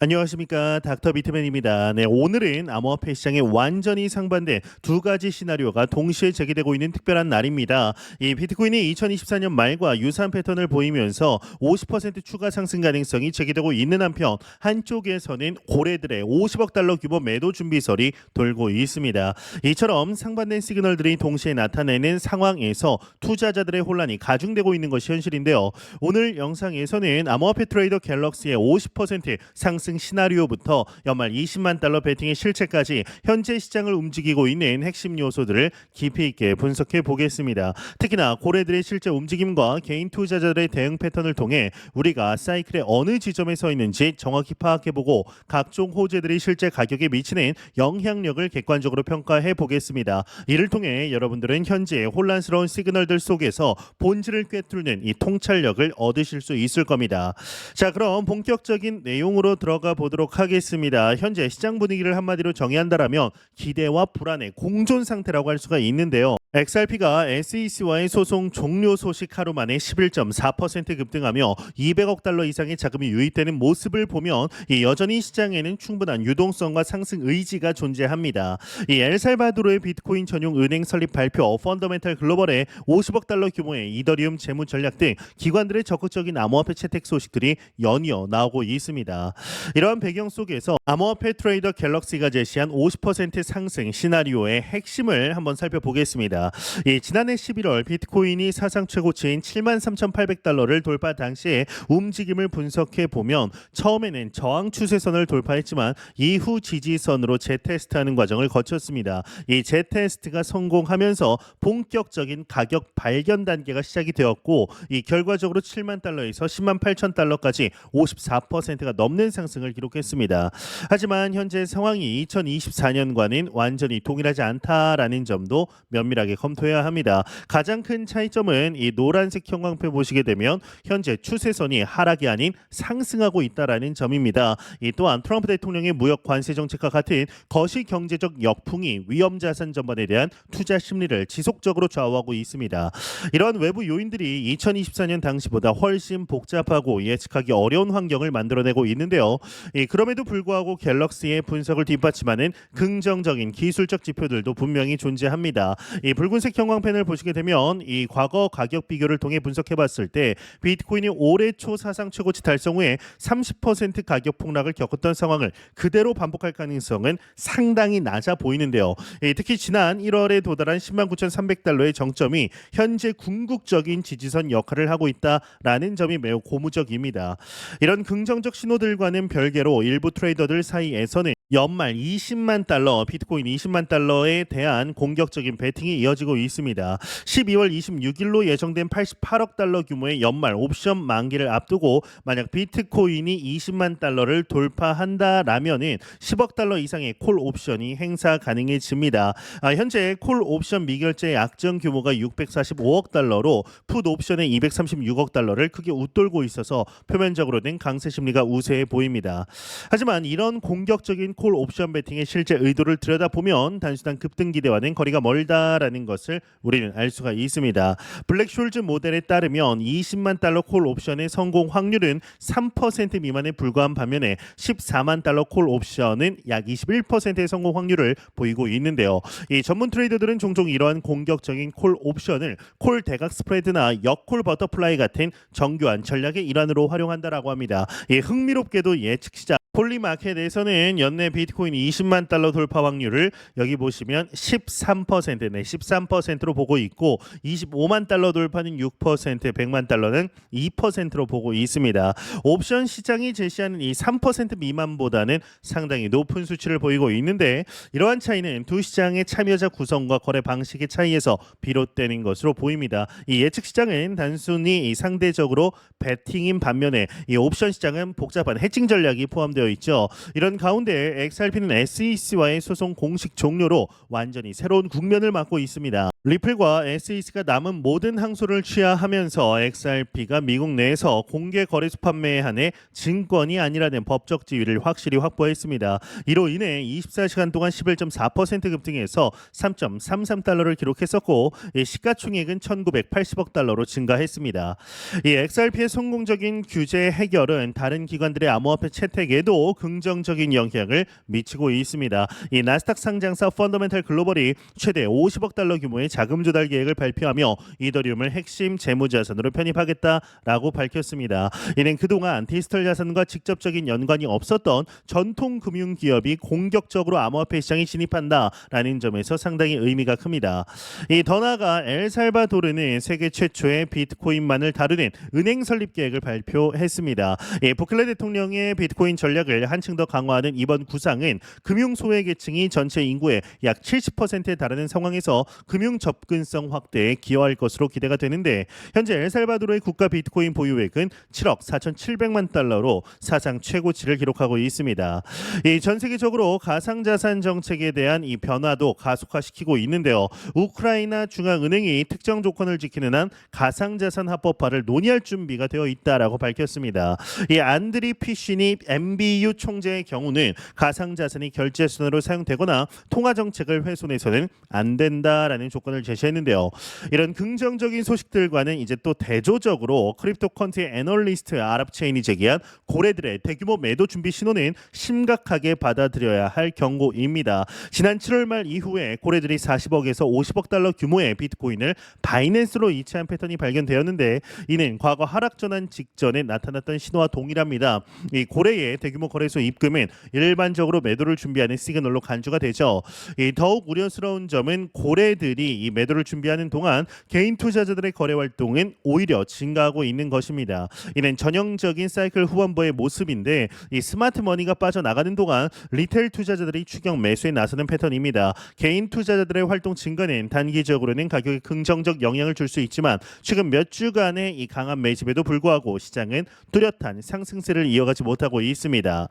안녕하십니까 닥터 비트맨입니다. 네 오늘은 암호화폐 시장에 완전히 상반된 두 가지 시나리오가 동시에 제기되고 있는 특별한 날입니다. 이 비트코인이 2024년 말과 유사한 패턴을 보이면서 50% 추가 상승 가능성이 제기되고 있는 한편 한쪽에서는 고래들의 50억 달러 규모 매도 준비설이 돌고 있습니다. 이처럼 상반된 시그널들이 동시에 나타내는 상황에서 투자자들의 혼란이 가중되고 있는 것이 현실인데요. 오늘 영상에서는 암호화폐 트레이더 갤럭시의 50% 상승 시나리오부터 연말 20만 달러 베팅의 실체까지 현재 시장을 움직이고 있는 핵심 요소들을 깊이 있게 분석해 보겠습니다. 특히나 고래들의 실제 움직임과 개인 투자자들의 대응 패턴을 통해 우리가 사이클의 어느 지점에 서 있는지 정확히 파악해 보고 각종 호재들이 실제 가격에 미치는 영향력을 객관적으로 평가해 보겠습니다. 이를 통해 여러분들은 현재 혼란스러운 시그널들 속에서 본질을 꿰뚫는 이 통찰력을 얻으실 수 있을 겁니다. 자, 그럼 본격적인 내용으로 들어가 보도록 하겠습니다. 현재 시장 분위기를 한마디로 정의한다라면 기대와 불안의 공존 상태라고 할 수가 있는데요. XRP가 SEC와의 소송 종료 소식 하루 만에 11.4% 급등하며 200억 달러 이상의 자금이 유입되는 모습을 보면 이 여전히 시장에는 충분한 유동성과 상승 의지가 존재합니다. 이 엘살바도르의 비트코인 전용 은행 설립 발표, 펀더멘탈 글로벌의 50억 달러 규모의 이더리움 재무 전략 등 기관들의 적극적인 암호화폐 채택 소식들이 연이어 나오고 있습니다. 이러한 배경 속에서 암호화폐 트레이더 갤럭시가 제시한 50% 상승 시나리오의 핵심을 한번 살펴보겠습니다. 예, 지난해 11월 비트코인이 사상 최고치인 73,800달러를 돌파 당시에 움직임을 분석해 보면 처음에는 저항 추세선을 돌파했지만 이후 지지선으로 재테스트하는 과정을 거쳤습니다. 이 재테스트가 성공하면서 본격적인 가격 발견 단계가 시작이 되었고 이 결과적으로 7만 달러에서 10만 8천 달러까지 54%가 넘는 상승 을 기록했습니다. 하지만 현재 상황이 2024년과는 완전히 동일하지 않다라는 점도 면밀하게 검토해야 합니다. 가장 큰 차이점은 이 노란색 형광표 보시게 되면 현재 추세선이 하락이 아닌 상승하고 있다라는 점입니다. 이 또한 트럼프 대통령의 무역 관세 정책과 같은 거시 경제적 역풍이 위험 자산 전반에 대한 투자 심리를 지속적으로 좌우하고 있습니다. 이러한 외부 요인들이 2024년 당시보다 훨씬 복잡하고 예측하기 어려운 환경을 만들어내고 있는데요. 이 그럼에도 불구하고 갤럭시의 분석을 뒷받침하는 긍정적인 기술적 지표들도 분명히 존재합니다. 이 붉은색 형광펜을 보시게 되면 이 과거 가격 비교를 통해 분석해 봤을 때 비트코인이 올해 초 사상 최고치 달성 후에 30% 가격 폭락을 겪었던 상황을 그대로 반복할 가능성은 상당히 낮아 보이는데요. 이 특히 지난 1월에 도달한 10만 9,300달러의 정점이 현재 궁극적인 지지선 역할을 하고 있다라는 점이 매우 고무적입니다. 이런 긍정적 신호들과는 별개로 일부 트레이더들 사이에서는 연말 20만 달러, 비트코인 20만 달러에 대한 공격적인 베팅이 이어지고 있습니다. 12월 26일로 예정된 88억 달러 규모의 연말 옵션 만기를 앞두고 만약 비트코인이 20만 달러를 돌파한다라면은 10억 달러 이상의 콜 옵션이 행사 가능해집니다. 아, 현재 콜 옵션 미결제 약정 규모가 645억 달러로 풋 옵션의 236억 달러를 크게 웃돌고 있어서 표면적으로는 강세 심리가 우세해 보입니다. 하지만 이런 공격적인 콜 옵션 베팅의 실제 의도를 들여다보면 단순한 급등 기대와는 거리가 멀다라는 것을 우리는 알 수가 있습니다. 블랙숄즈 모델에 따르면 20만 달러 콜 옵션의 성공 확률은 3% 미만에 불과한 반면에 14만 달러 콜 옵션은 약 21%의 성공 확률을 보이고 있는데요. 이 전문 트레이더들은 종종 이러한 공격적인 콜 옵션을 콜 대각 스프레드나 역콜 버터플라이 같은 정교한 전략의 일환으로 활용한다라고 합니다. 이 흥미롭게도 예측 시장 폴리마켓에서는 연내 비트코인 20만 달러 돌파 확률을 여기 보시면 13%네 13%로 보고 있고 25만 달러 돌파는 6% 100만 달러는 2%로 보고 있습니다. 옵션 시장이 제시하는 이 3% 미만보다는 상당히 높은 수치를 보이고 있는데 이러한 차이는 두 시장의 참여자 구성과 거래 방식의 차이에서 비롯되는 것으로 보입니다. 이 예측 시장은 단순히 이 상대적으로 베팅인 반면에 이 옵션 시장은 복잡한 해칭 전 략이 포함되어 있죠. 이런 가운데 XRP는 SEC와의 소송 공식 종료로 완전히 새로운 국면을 맞고 있습니다. 리플과 SEC가 남은 모든 항소를 취하하면서 XRP가 미국 내에서 공개 거래소 판매에 한해 증권이 아니라는 법적 지위를 확실히 확보했습니다. 이로 인해 24시간 동안 11.4% 급등해서 3.33달러를 기록했었고 이 시가총액은 1,980억 달러로 증가했습니다. 이 XRP의 성공적인 규제 해결은 다른 기관들의 암호화폐 채택에도 긍정적인 영향을 미치고 있습니다. 이 나스닥 상장사 펀더멘탈 글로벌이 최대 50억 달러 규모의 자금 조달 계획을 발표하며 이더리움을 핵심 재무 자산으로 편입하겠다라고 밝혔습니다. 이는 그동안 디지털 자산과 직접적인 연관이 없었던 전통 금융 기업이 공격적으로 암호화폐 시장에 진입한다라는 점에서 상당히 의미가 큽니다. 이 더 나아가 엘살바도르는 세계 최초의 비트코인만을 다루는 은행 설립 계획을 발표했습니다. 이 부클레 대통령의 비트코인 전략을 한층 더 강화하는 이번 구상은 금융 소외 계층이 전체 인구의 약 70%에 달하는 상황에서 금융 접근성 확대에 기여할 것으로 기대가 되는데 현재 엘살바도르의 국가 비트코인 보유액은 7억 4,700만 달러로 사상 최고치를 기록하고 있습니다. 이 전 세계적으로 가상자산 정책에 대한 이 변화도 가속화시키고 있는데요. 우크라이나 중앙은행이 특정 조건을 지키는 한 가상자산 합법화를 논의할 준비가 되어 있다라고 밝혔습니다. 이 안드리 피신이 MBU 총재의 경우는 가상자산이 결제 수단으로 사용되거나 통화 정책을 훼손해서는 안 된다라는 조건 을 제시했는데요. 이런 긍정적인 소식들과는 이제 또 대조적으로 크립토 컨티 애널리스트 아랍체인이 제기한 고래들의 대규모 매도 준비 신호는 심각하게 받아들여야 할 경고입니다. 지난 7월 말 이후에 고래들이 40억에서 50억 달러 규모의 비트코인을 바이낸스로 이체한 패턴이 발견되었는데 이는 과거 하락 전환 직전에 나타났던 신호와 동일합니다. 이 고래의 대규모 거래소 입금은 일반적으로 매도를 준비하는 시그널로 간주가 되죠. 이 더욱 우려스러운 점은 고래들이 이 매도를 준비하는 동안 개인 투자자들의 거래 활동은 오히려 증가하고 있는 것입니다. 이는 전형적인 사이클 후반부의 모습인데 이 스마트 머니가 빠져나가는 동안 리테일 투자자들이 추격 매수에 나서는 패턴입니다. 개인 투자자들의 활동 증가는 단기적으로는 가격에 긍정적 영향을 줄 수 있지만 최근 몇 주간의 이 강한 매집에도 불구하고 시장은 뚜렷한 상승세를 이어가지 못하고 있습니다.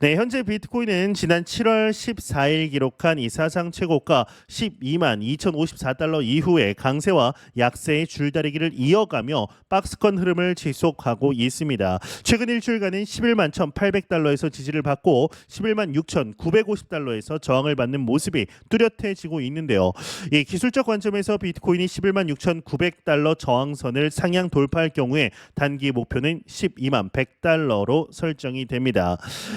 네, 현재 비트코인은 지난 7월 14일 기록한 이 사상 최고가 12만 2,054 달러 이후에 강세와 약세의 줄다리기를 이어가며 박스권 흐름을 지속하고 있습니다. 최근 일주일간은 11만 1,800달러에서 지지를 받고 11만 6,950달러에서 저항을 받는 모습이 뚜렷해지고 있는데요. 이 기술적 관점에서 비트코인이 11만 6,900달러 저항선을 상향 돌파할 경우에 단기 목표는 12만 100달러로 설정이 됩니다.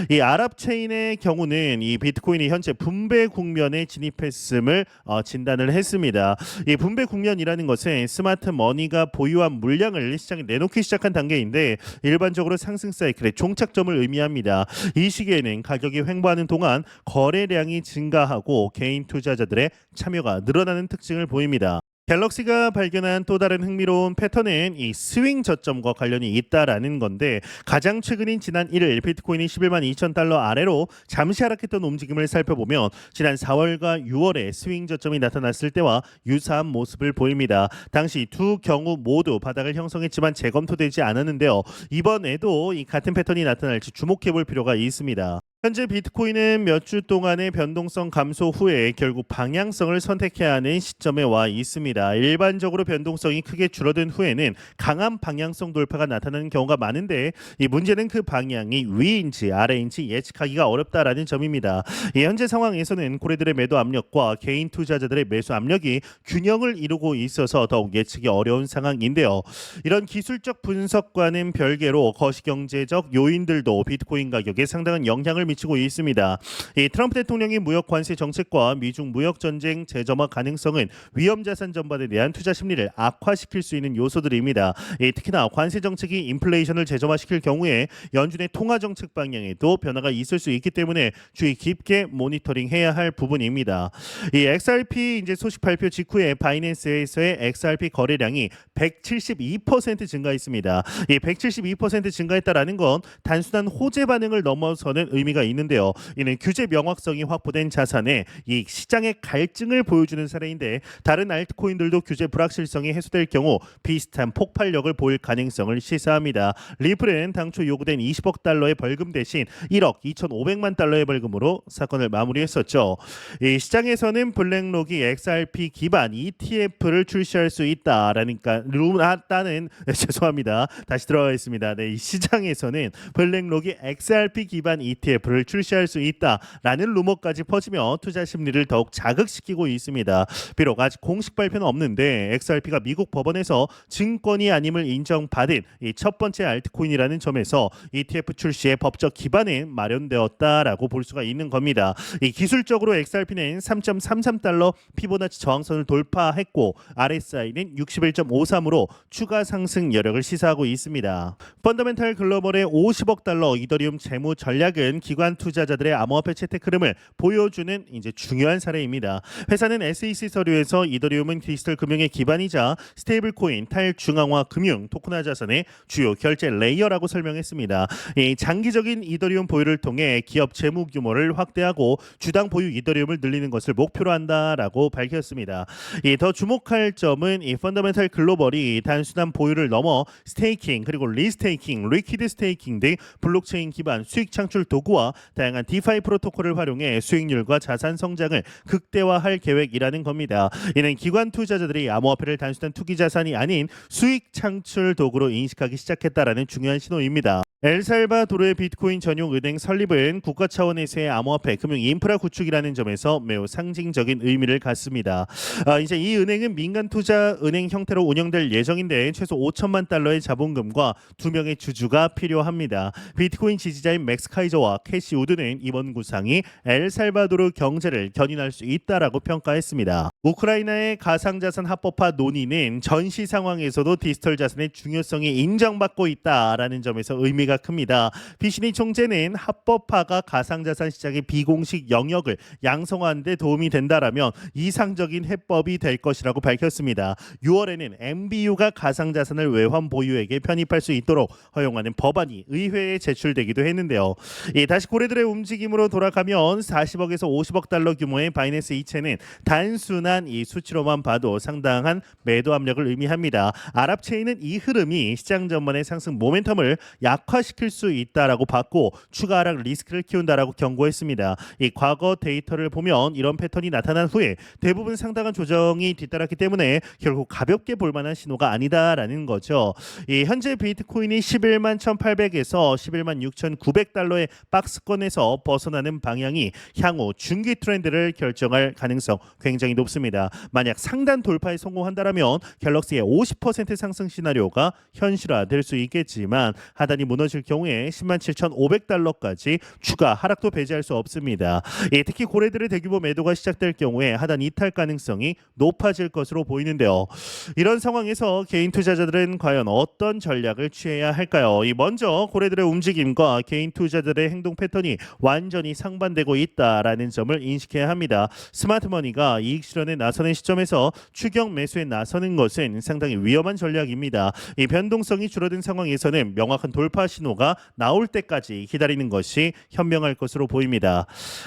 이 아랍 체인의 경우는 이 비트코인이 현재 분배 국면에 진입했음을 어, 진단을 했습니다. 이 분배 국면이라는 것은 스마트 머니가 보유한 물량을 시장에 내놓기 시작한 단계인데 일반적으로 상승 사이클의 종착점을 의미합니다. 이 시기에는 가격이 횡보하는 동안 거래량이 증가하고 개인 투자자들의 참여가 늘어나는 특징을 보입니다. 갤럭시가 발견한 또 다른 흥미로운 패턴은 이 스윙 저점과 관련이 있다라는 건데 가장 최근인 지난 1일 비트코인이 11만 2천 달러 아래로 잠시 하락했던 움직임을 살펴보면 지난 4월과 6월에 스윙 저점이 나타났을 때와 유사한 모습을 보입니다. 당시 두 경우 모두 바닥을 형성했지만 재검토되지 않았는데요. 이번에도 이 같은 패턴이 나타날지 주목해 볼 필요가 있습니다. 현재 비트코인은 몇 주 동안의 변동성 감소 후에 결국 방향성을 선택해야 하는 시점에 와 있습니다. 일반적으로 변동성이 크게 줄어든 후에는 강한 방향성 돌파가 나타나는 경우가 많은데 이 문제는 그 방향이 위인지 아래인지 예측하기가 어렵다라는 점입니다. 이 현재 상황에서는 고래들의 매도 압력과 개인 투자자들의 매수 압력이 균형을 이루고 있어서 더욱 예측이 어려운 상황인데요. 이런 기술적 분석과는 별개로 거시경제적 요인들도 비트코인 가격에 상당한 영향을 미치고 있습니다. 이 트럼프 대통령의 무역 관세 정책과 미중 무역 전쟁 재점화 가능성은 위험 자산 전반에 대한 투자 심리를 악화시킬 수 있는 요소들입니다. 이 특히나 관세 정책이 인플레이션을 재점화시킬 경우에 연준의 통화 정책 방향에도 변화가 있을 수 있기 때문에 주의 깊게 모니터링해야 할 부분입니다. 이 XRP 이제 소식 발표 직후에 바이낸스에서의 XRP 거래량이 172% 증가했습니다. 이 172% 증가했다라는 건 단순한 호재 반응을 넘어서는 의미가 의미가 있는데요. 이는 규제 명확성이 확보된 자산의 이 시장의 갈증을 보여주는 사례인데 다른 알트코인들도 규제 불확실성이 해소될 경우 비슷한 폭발력을 보일 가능성을 시사합니다. 리플은 당초 요구된 20억 달러의 벌금 대신 1억 2,500만 달러의 벌금으로 사건을 마무리했었죠. 이 시장에서는 블랙록이 XRP 기반 ETF를 출시할 수 있다라니까 루나따는 네, 죄송합니다. 다시 들어가겠습니다. 네, 이 시장에서는 블랙록이 XRP 기반 ETF를 출시할 수 있다라는 루머까지 퍼지며 투자 심리를 더욱 자극시키고 있습니다. 비록 아직 공식 발표는 없는데 XRP가 미국 법원에서 증권이 아님을 인정받은 이 첫 번째 알트코인이라는 점에서 ETF 출시의 법적 기반은 마련되었다라고 볼 수가 있는 겁니다. 이 기술적으로 XRP는 3.33달러 피보나치 저항선을 돌파했고 RSI는 61.53으로 추가 상승 여력을 시사하고 있습니다. 펀더멘탈 글로벌의 50억 달러 이더리움 재무 전략은 기관 투자자들의 암호화폐 채택 흐름을 보여주는 이제 중요한 사례입니다. 회사는 SEC 서류에서 이더리움은 디지털 금융의 기반이자 스테이블 코인, 탈중앙화 금융, 토큰화 자산의 주요 결제 레이어라고 설명했습니다. 이 장기적인 이더리움 보유를 통해 기업 재무 규모를 확대하고 주당 보유 이더리움을 늘리는 것을 목표로 한다라고 밝혔습니다. 이더 주목할 점은 이 펀더멘탈 글로벌이 단순한 보유를 넘어 스테이킹 그리고 리스테이킹, 리퀴드 스테이킹 등 블록체인 기반 수익 창출 도구와 다양한 디파이 프로토콜을 활용해 수익률과 자산 성장을 극대화할 계획이라는 겁니다. 이는 기관 투자자들이 암호화폐를 단순한 투기 자산이 아닌 수익 창출 도구로 인식하기 시작했다라는 중요한 신호입니다. 엘살바도르의 비트코인 전용 은행 설립은 국가 차원에서의 암호화폐 금융 인프라 구축이라는 점에서 매우 상징적인 의미를 갖습니다. 아, 이제 이 은행은 민간 투자 은행 형태로 운영될 예정인데 최소 5천만 달러의 자본금과 두 명의 주주가 필요합니다. 비트코인 지지자인 맥스 카이저와 캐시 우드는 이번 구상이 엘살바도르 경제를 견인할 수 있다라고 평가했습니다. 우크라이나의 가상자산 합법화 논의는 전시 상황에서도 디지털 자산의 중요성이 인정받고 있다라는 점에서 의미가 큽니다. 비시니 총재는 합법화가 가상자산 시장의 비공식 영역을 양성하는 데 도움이 된다라면 이상적인 해법이 될 것이라고 밝혔습니다. 6월에는 MBU가 가상자산을 외환 보유에게 편입할 수 있도록 허용하는 법안이 의회에 제출되기도 했는데요. 이 다시 고래들의 움직임으로 돌아가면 40억에서 50억 달러 규모의 바이낸스 이체는 단순한 이 수치로만 봐도 상당한 매도 압력을 의미합니다. 아랍체인은 이 흐름이 시장 전반의 상승 모멘텀을 약화 시킬 수 있다라고 봤고 추가 하락 리스크를 키운다라고 경고했습니다. 이 과거 데이터를 보면 이런 패턴이 나타난 후에 대부분 상당한 조정이 뒤따랐기 때문에 결국 가볍게 볼 만한 신호가 아니다라는 거죠. 이 현재 비트코인이 11만 1,800에서 11만 6,900달러의 박스권에서 벗어나는 방향이 향후 중기 트렌드를 결정할 가능성 굉장히 높습니다. 만약 상단 돌파에 성공한다라면 갤럭시의 50% 상승 시나리오가 현실화될 수 있겠지만 하단이 무너 질 경우에 10만 7,500달러까지 추가 하락도 배제할 수 없습니다. 예, 특히 고래들의 대규모 매도가 시작될 경우에 하단 이탈 가능성이 높아질 것으로 보이는데요. 이런 상황에서 개인 투자자들은 과연 어떤 전략을 취해야 할까요? 이 먼저 고래들의 움직임과 개인 투자자들의 행동 패턴이 완전히 상반되고 있다라는 점을 인식해야 합니다. 스마트머니가 이익 실현에 나서는 시점에서 추경 매수에 나서는 것은 상당히 위험한 전략입니다. 이 변동성이 줄어든 상황에서는 명확한 돌파 신호가 나올 때까지 기다리는 것이 현명할 것으로 보입니다.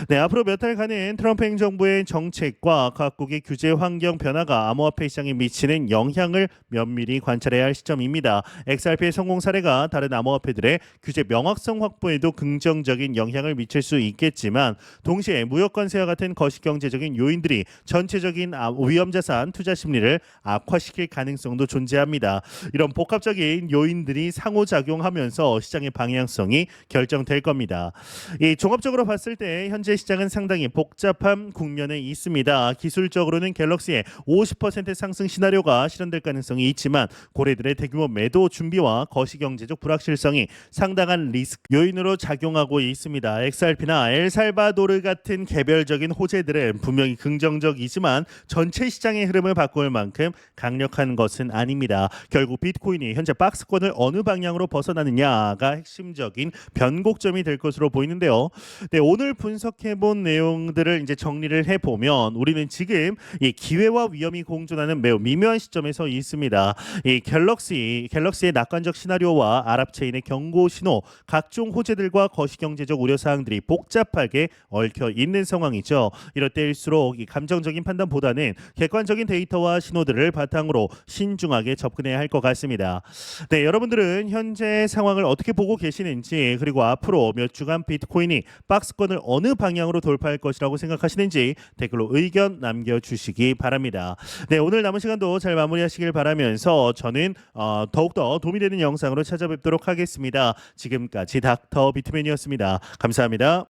네, 앞으로 몇 달간은 트럼프 행정부의 정책과 각국의 규제 환경 변화가 암호화폐 시장에 미치는 영향을 면밀히 관찰해야 할 시점입니다. XRP의 성공 사례가 다른 암호화폐들의 규제 명확성 확보에도 긍정적인 영향을 미칠 수 있겠지만 동시에 무역 관세와 같은 거시 경제적인 요인들이 전체적인 아- 위험 자산 투자 심리를 악화시킬 가능성도 존재합니다. 이런 복합적인 요인들이 상호작용하면서 시장의 방향성이 결정될 겁니다. 이 종합적으로 봤을 때 현재 시장은 상당히 복잡한 국면에 있습니다. 기술적으로는 갤럭시의 50% 상승 시나리오가 실현될 가능성이 있지만 고래들의 대규모 매도 준비와 거시 경제적 불확실성이 상당한 리스크 요인으로 작용하고 있습니다. XRP나 엘살바도르 같은 개별적인 호재들은 분명히 긍정적이지만 전체 시장의 흐름을 바꿀 만큼 강력한 것은 아닙니다. 결국 비트코인이 현재 박스권을 어느 방향으로 벗어나느냐 변화가 핵심적인 변곡점이 될 것으로 보이는데요. 네, 오늘 분석해 본 내용들을 이제 정리를 해 보면 우리는 지금 이 기회와 위험이 공존하는 매우 미묘한 시점에서 있습니다. 이 갤럭시 갤럭시의 낙관적 시나리오와 아랍 체인의 경고 신호, 각종 호재들과 거시경제적 우려 사항들이 복잡하게 얽혀 있는 상황이죠. 이럴 때일수록 이 감정적인 판단보다는 객관적인 데이터와 신호들을 바탕으로 신중하게 접근해야 할 것 같습니다. 네, 여러분들은 현재 상황을 어떻게 보고 계시는지 그리고 앞으로 몇 주간 비트코인이 박스권을 어느 방향으로 돌파할 것이라고 생각하시는지 댓글로 의견 남겨주시기 바랍니다. 네, 오늘 남은 시간도 잘 마무리하시길 바라면서 저는 어, 더욱더 도움이 되는 영상으로 찾아뵙도록 하겠습니다. 지금까지 닥터 비트맨이었습니다. 감사합니다.